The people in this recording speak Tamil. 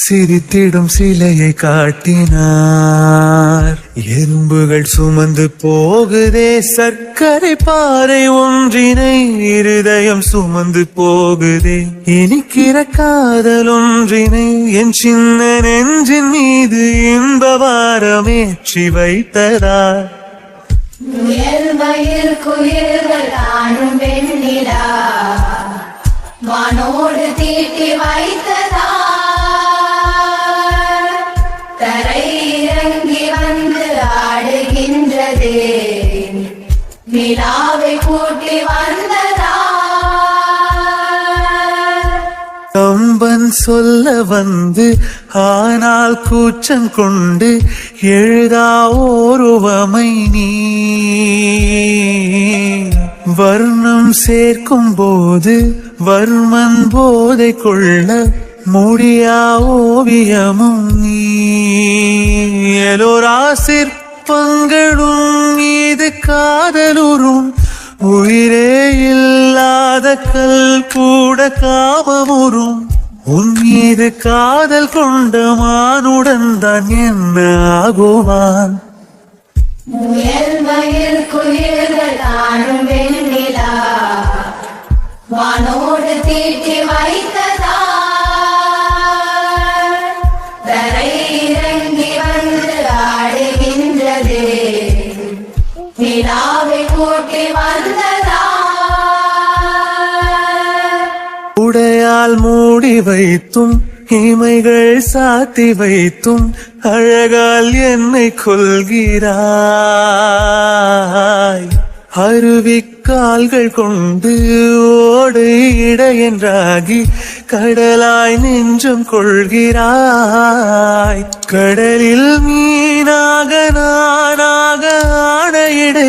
சிரித்திடும் சிலையை காட்டினார். எறும்புகள் சுமந்து போகுதே சர்க்கரை பாறை ஒன்றினை இருதயம் சுமந்து போகுதே. இனிக்கிற காதல் ஒன்றினை என் சின்ன நெஞ்சின் மீது இன்ப வாரமேற்றி வைத்ததார் முயல் மயில் குயில்கள் தானும் வெண்ணிலா வானோடு தீட்டி வைத்ததா. நிலாவை கூட்டி கம்பன் சொல்ல வந்து ஆனால் கூச்சம் கொண்டு எழுதா ஓருவமை நீ. வர்ணம் சேர்க்கும் போது வர்மன் போதை கொள்ள முடியா ஓவியமும் நீ. எலோரா சிற்பங்களும் காதலுறும் உயிரே இல்லாத கல் கூட காபமுறும் உன் மீது காதல் கொண்ட மானுடன் தான் என்ன ஆகுவான்? முயல் மயில் குயில்கள் தானும் வெண்ணிலா. வானோடு தீட்டி வைத்ததா? நிலாவை கூட்டி வந்ததா? உடையால் மூடி வைத்தும் இமைகள் சாத்தி வைத்தும் அழகால் என்னை கொள்கிறாய் அருவிக்கால்கள் கொண்டு ஓடு இடையென்றாகி கடலாய் நெஞ்சம் கொள்கிறாய். கடலில் மீனாக நான் விடு